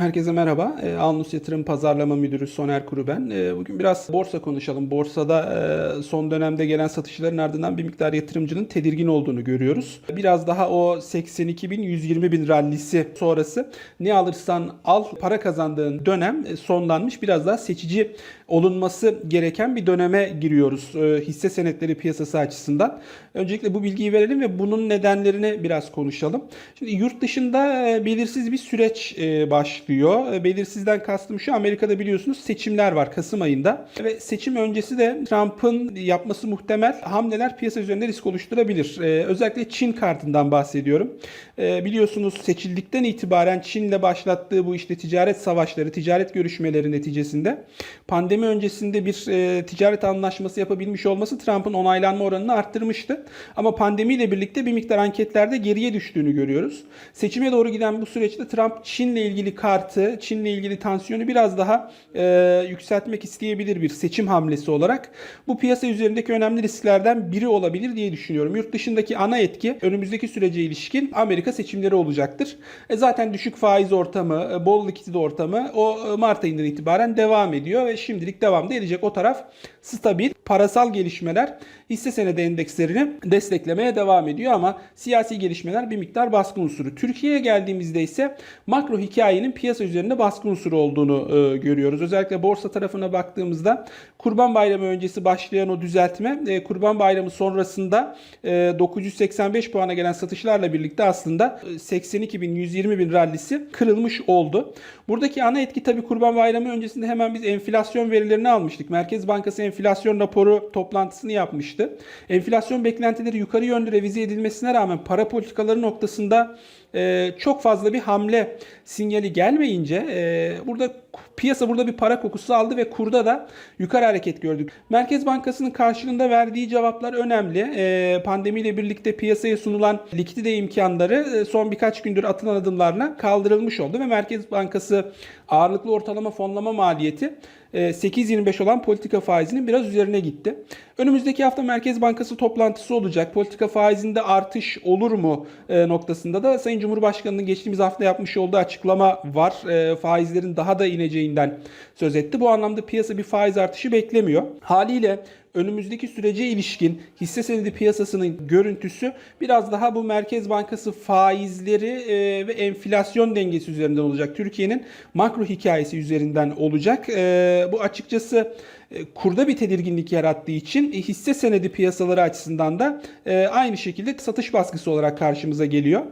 Herkese merhaba. E, Alnus Yatırım Pazarlama Müdürü Soner Kuru ben. E, bugün biraz borsa konuşalım. Borsada e, son dönemde gelen satışların ardından bir miktar yatırımcının tedirgin olduğunu görüyoruz. Biraz daha o 82 bin 120 bin rallisi sonrası ne alırsan al para kazandığın dönem e, sonlanmış. Biraz daha seçici olunması gereken bir döneme giriyoruz e, hisse senetleri piyasası açısından. Öncelikle bu bilgiyi verelim ve bunun nedenlerini biraz konuşalım. Şimdi yurt dışında e, belirsiz bir süreç e, başlıyor. E, Belirsizden kastım şu Amerika'da biliyorsunuz seçimler var Kasım ayında ve seçim öncesi de Trump'ın yapması muhtemel hamleler piyasa üzerinde risk oluşturabilir. E, Özellikle Çin kartından bahsediyorum. E, Biliyorsunuz seçildikten itibaren Çin'le başlattığı bu işte ticaret savaşları, ticaret görüşmeleri neticesinde pandemi öncesinde bir e, ticaret anlaşması yapabilmiş olması Trump'ın onaylanma oranını arttırmıştı. Ama pandemiyle birlikte bir miktar anketlerde geriye düştüğünü görüyoruz. Seçime doğru giden bu süreçte Trump Çin'le ilgili kartı, Çin'le ilgili tansiyonu biraz daha e, yükseltmek isteyebilir bir seçim hamlesi olarak. Bu piyasa üzerindeki önemli risklerden biri olabilir diye düşünüyorum. Yurt dışındaki ana etki önümüzdeki sürece ilişkin Amerika seçimleri olacaktır. E, zaten düşük faiz ortamı, e, bol likidite ortamı o e, Mart ayından itibaren devam ediyor ve şimdilik devam da edecek. O taraf stabil, parasal gelişmeler hisse senedi endekslerini desteklemeye devam ediyor ama siyasi gelişmeler bir miktar baskı unsuru. Türkiye'ye geldiğimizde ise makro hikayenin piyasa üzerinde baskı unsuru olduğunu e, görüyoruz. Özellikle borsa tarafına baktığımızda Kurban Bayramı öncesi başlayan o düzeltme e, Kurban Bayramı sonrasında e, 985 puana gelen satışlarla birlikte aslında e, 82 bin 120 bin rallisi kırılmış oldu. Buradaki ana etki tabii Kurban Bayramı öncesinde hemen biz enflasyon verilerini almıştık. Merkez Bankası enflasyon raporu toplantısını yapmıştı. Enflasyon beklentileri yukarı yönlü revize edilmesine rağmen para politikaları noktasında e, çok fazla bir hamle sinyali gelmeyince e, burada piyasa burada bir para kokusu aldı ve kurda da yukarı hareket gördük. Merkez Bankası'nın karşılığında verdiği cevaplar önemli. E, pandemiyle birlikte piyasaya sunulan likidite imkanları e, son birkaç gündür atılan adımlarla kaldırılmış oldu ve Merkez Bankası ağırlıklı ortalama fonlama maliyeti e, 8.25 olan politika faizinin biraz üzerine gitti. Önümüzdeki hafta Merkez Bankası toplantısı olacak. Politika faizinde artış olur mu e, noktasında da Sayın Cumhurbaşkanı'nın geçtiğimiz hafta yapmış olduğu açıklama var. E, faizlerin daha da ineceğinden söz etti. Bu anlamda piyasa bir faiz artışı beklemiyor. Haliyle önümüzdeki sürece ilişkin hisse senedi piyasasının görüntüsü biraz daha bu Merkez Bankası faizleri e, ve enflasyon dengesi üzerinden olacak. Türkiye'nin makro hikayesi üzerinden olacak. E, bu açıkçası kurda bir tedirginlik yarattığı için e, hisse senedi piyasaları açısından da e, aynı şekilde satış baskısı olarak karşımıza geliyor.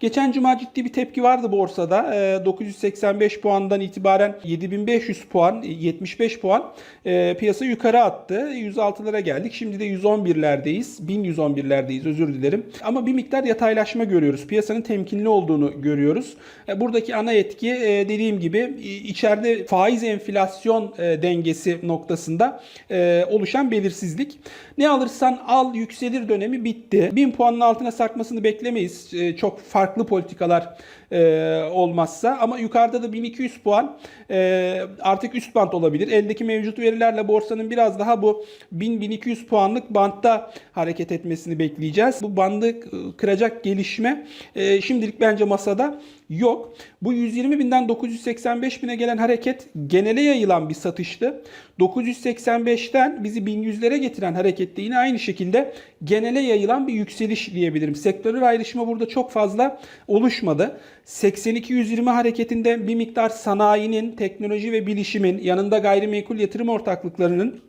Geçen cuma ciddi bir tepki vardı borsada. E, 985 puandan itibaren 7500 puan, 75 puan e, piyasa yukarı attı. 106'lara geldik. Şimdi de 111'lerdeyiz. 1111'lerdeyiz özür dilerim. Ama bir miktar yataylaşma görüyoruz. Piyasanın temkinli olduğunu görüyoruz. E, buradaki ana etki e, dediğim gibi e, içeride faiz enflasyon e, dengesi noktası arasında e, oluşan belirsizlik. Ne alırsan al yükselir dönemi bitti. 1000 puanın altına sarkmasını beklemeyiz. E, çok farklı politikalar e, olmazsa ama yukarıda da 1200 puan e, artık üst bant olabilir. Eldeki mevcut verilerle borsanın biraz daha bu 1000-1200 puanlık bantta hareket etmesini bekleyeceğiz. Bu bandı kıracak gelişme e, şimdilik bence masada yok. Bu 120 binden 985 bine gelen hareket genele yayılan bir satıştı. 985'ten bizi 1100'lere getiren harekette yine aynı şekilde genele yayılan bir yükseliş diyebilirim. Sektörel ayrışma burada çok fazla oluşmadı. 82-120 hareketinde bir miktar sanayinin, teknoloji ve bilişimin yanında gayrimenkul yatırım ortaklıklarının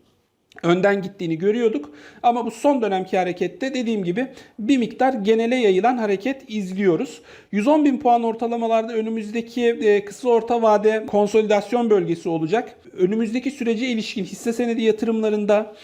önden gittiğini görüyorduk. Ama bu son dönemki harekette dediğim gibi bir miktar genele yayılan hareket izliyoruz. 110 bin puan ortalamalarda önümüzdeki e, kısa orta vade konsolidasyon bölgesi olacak. Önümüzdeki sürece ilişkin hisse senedi yatırımlarında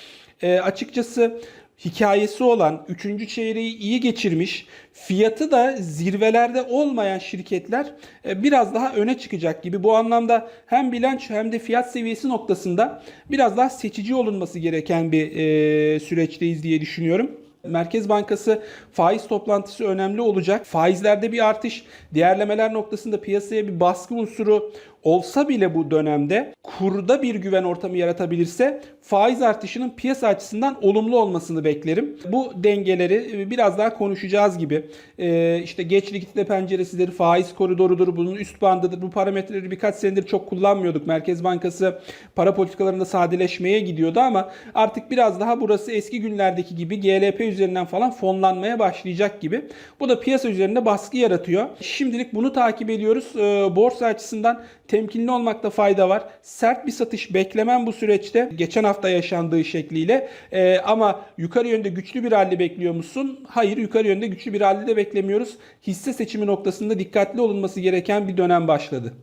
e, açıkçası hikayesi olan 3. çeyreği iyi geçirmiş, fiyatı da zirvelerde olmayan şirketler e, biraz daha öne çıkacak gibi. Bu anlamda hem bilanço hem de fiyat seviyesi noktasında biraz daha seçici olunması gereken bir e, süreçteyiz diye düşünüyorum. Merkez Bankası faiz toplantısı önemli olacak. Faizlerde bir artış, değerlemeler noktasında piyasaya bir baskı unsuru olsa bile bu dönemde kurda bir güven ortamı yaratabilirse faiz artışının piyasa açısından olumlu olmasını beklerim. Bu dengeleri e, biraz daha konuşacağız gibi. Ee, işte geç likidite penceresidir, faiz koridorudur, bunun üst bandıdır. Bu parametreleri birkaç senedir çok kullanmıyorduk. Merkez Bankası para politikalarında sadeleşmeye gidiyordu ama artık biraz daha burası eski günlerdeki gibi GLP üzerinden falan fonlanmaya başlayacak gibi. Bu da piyasa üzerinde baskı yaratıyor. Şimdilik bunu takip ediyoruz. Ee, borsa açısından temkinli olmakta fayda var. Sert bir satış beklemem bu süreçte. Geçen hafta yaşandığı şekliyle. Ee, ama yukarı yönde güçlü bir rally bekliyor musun? Hayır yukarı yönde güçlü bir rally de beklemiyoruz. Hisse seçimi noktasında dikkatli olunması gereken bir dönem başladı.